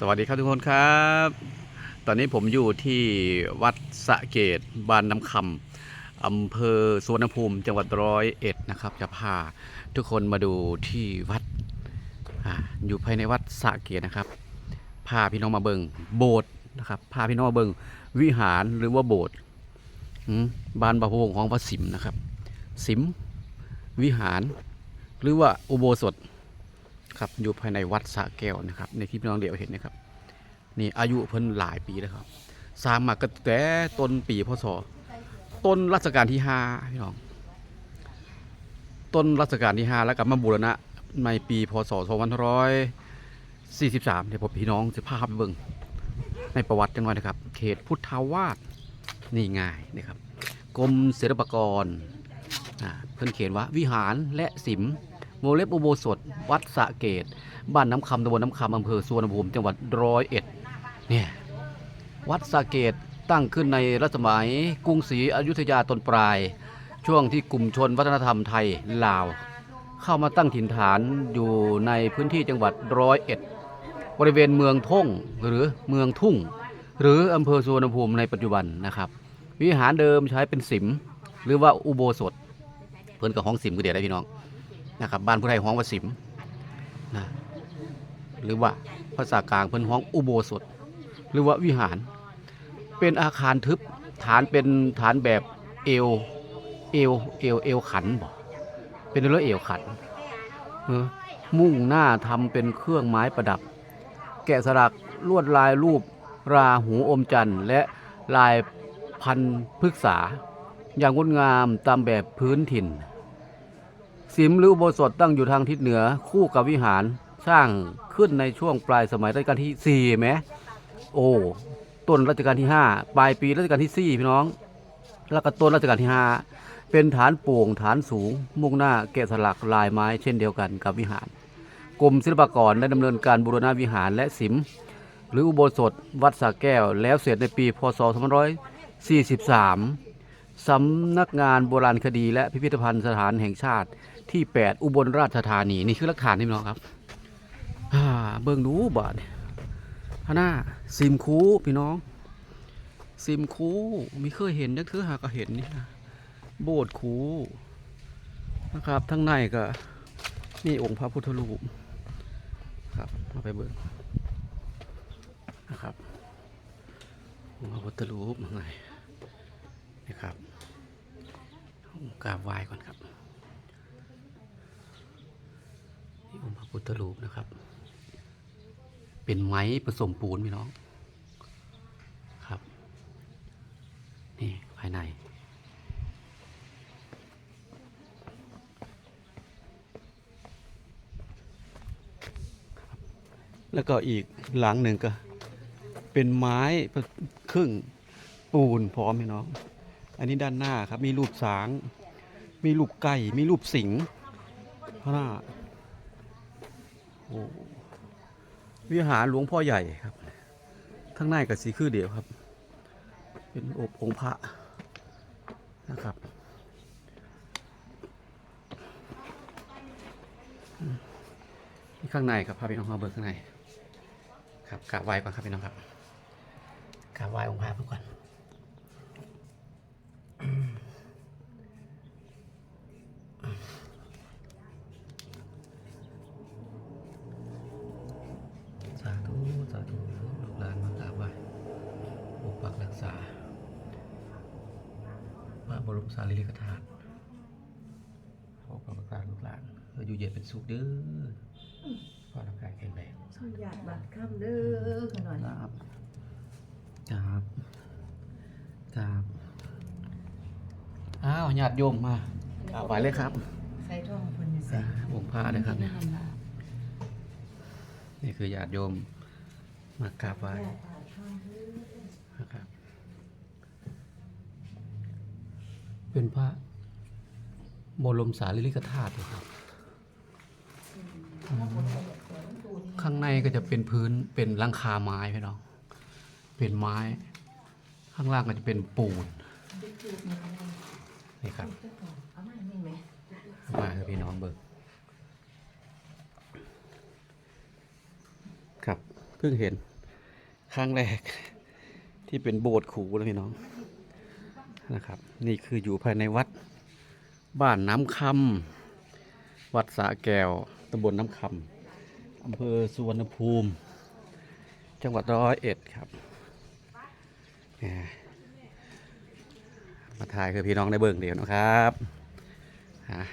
สวัสดีครับทุกคนครับ ตอนนี้ผมอยู่ที่วัดสะเกตบ้านน้ำคำอำเภอสุวรรณภูมิ จังหวัดร้อยเอ็ดนะครับ จะพาทุกคนมาดูที่วัดออยู่ภายในวัดสะเกตนะครับ พาพี่น้องมาเบิงโบสถ์นะครับ พาพี่น้องมาเบิงวิหารหรือว่าโบสถ์บ้านบาพงของพระสิมนะครับ สิมวิหารหรือว่าอุโบสถ ครับอยู่ภายในวัดสะแก้วนะครับในที่พี่น้องเดี่ยวเห็นนะครับนี่อายุเพิ่นหลายปีแล้วครับสร้างมาก็แต่ต้นปีพศต้นรัชกาลที่ห้าพี่น้องต้นรัชกาลที่ห้าแล้วก็มาบูรณะในปีพศ2543เดี๋ยวผมพี่น้องจะพาไปเบิ่งในประวัติจังหน่อยนะครับ เขตพุทธาวาสนี่ง่ายนะครับกรมศิลปากรอ่าเพิ่นเขียนว่าวิหารและสิม โมเลบอุโบสถ วัดสะเกตบ้านน้ำคำตำบลน้ำคำอำเภอสุวรรณภูมิจังหวัดร้อยเอ็ดเนี่ยวัดสะเกตตั้งขึ้นในรัชสมัยกรุงศรีอยุธยาตอนปลาย ช่วงที่กลุ่มชนวัฒนธรรมไทยลาว เข้ามาตั้งถิ่นฐานอยู่ในพื้นที่จังหวัดร้อยเอ็ดบริเวณเมืองท่งหรือเมืองทุ่ง หรืออำเภอสุวรรณภูมิในปัจจุบันนะครับ วิหารเดิมใช้เป็นสิม หรือว่าอุโบสถ เพิ่นกับห้องสิมก็เดียวได้พี่น้อง นะครับบ้านผู้ไทยห้องวสิมนะหรือว่าภาษากลางเพิ่นห้องอุโบสถ หรือว่าวิหาร เป็นอาคารทึบฐานเป็นฐานแบบเอวเอวเอวเอวขันบ่เป็นเรื่อเอวขันเออมุ่งหน้าทำเป็นเครื่องไม้ประดับ แกะสลักลวดลายรูปราหูอมจันทร์และลายพันพฤกษา อย่างงดงามตามแบบพื้นถิ่น สิมหรืออุโบสถตั้งอยู่ทางทิศเหนือคู่กับวิหารสร้างขึ้นในช่วงปลายสมัยรัชกาลที่สี่ไหมโอ้ต้นรัชกาลที่ห้าปลายปีรัชกาลที่สี่พี่น้อง แล้วก็ต้นรัชกาลที่ห้าเป็นฐานโป่งฐานสูง มุ่งหน้าแกะสลักลายไม้เช่นเดียวกันกับวิหารกรมศิลปากรได้ดำเนินการบูรณะวิหารและสิม หรืออุโบสถวัดสระแก้ว แล้วเสร็จในปีพศ 2543 สำนักงานโบราณคดีและพิพิธภัณฑ์สถานแห่งชาติ ที่ 8 อุบลราชธานี นี่คือหลักฐานนี่พี่น้องครับเบิ่งดูบาดฮาหน้าซิมคูพี่น้อง ซิมคูม่เคยเห็นนักเธอหาก็เห็นนี่นะโบสถ์คูนะครับทั้งในก็นี่องค์พระพุทธรูปครับเอาไปเบิ่งนะครับองค์พระพุทธรูปข้งในนะครับกราบไหว้ก่อนครับ นี่องค์พระพุทธรูปนะครับ เป็นไม้ผสมปูนพี่น้องครับ นี่ภายในแล้วก็อีกหลังหนึ่งก็ เป็นไม้ครึ่งปูนพร้อมพี่น้อง อันนี้ด้านหน้าครับมีรูปสาง มีรูปไก่ มีรูปสิงห์ข้างหน้า โอ้วิหารหลวงพ่อใหญ่ครับ ข้างในกับสีคือเดียวครับ เป็นอบองค์พระนะครับนี่ข้างในครับพาพี่น้องมาเบิกข้างใน ครับกราบไหว้ก่อนครับพี่น้องครับกราบไหว้องค์พระก่อนสาธุสาธุลูกหลานมากราบไหว้ปกปักรักษาพระ บรมสารีริกธาตุขอประกาศลูกหลานเพื่ออยู่เย็นเป็นสุขเด้อพอร่างกายแข็งแรงอยากบัตรคำเด้อขน่อยครับครับครับอ้าวญาติโยมมากราบไหว้เลยครับ ใส่ท่องคนอยู่ใส่องค์พระนะครับเนี่ยนี่คือญาติโยมมากราบไหว้นะครับ เป็นพระบรมสารีริกธาตุครับอืมข้างในก็จะเป็นพื้นเป็นหลังคาไม้พี่น้อง เป็นไม้ ข้างล่างก็จะเป็นปูน นี่ครับเอามานี่ไหมมาให้พี่น้องเบิกครับเพิ่งเห็นครั้งแรกที่เป็นโบสถ์ขูแล้วพี่น้อง นะครับ นี่คืออยู่ภายในวัดบ้านน้ำคำวัดสาแก้วตำบลน้ำคำอำเภอสุวรรณภูมิ จังหวัดร้อยเอ็ดครับมมาถ่ายคือพี่น้องได้เบิ่งเดียวนะครับ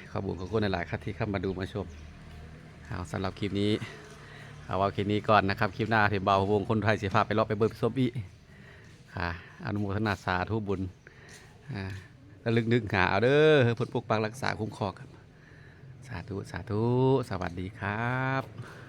ขอบุญขอบคุณหลายๆครับที่เข้ามาดูมาชมเอาสำหรับคลิปนี้ เอาว่าคลิปนี้ก่อนนะครับ คลิปหน้าที่เบาวงคนไทยเสียภาพไปรอบไปเบิร์พิซบอีค่ะอนุโมทนาสาธุบุญ อ่าระลึกนึกหาเอาเด้อพุทธปกปักรักษาคุ้มครองครับ สาธุ สาธุ สวัสดีครับ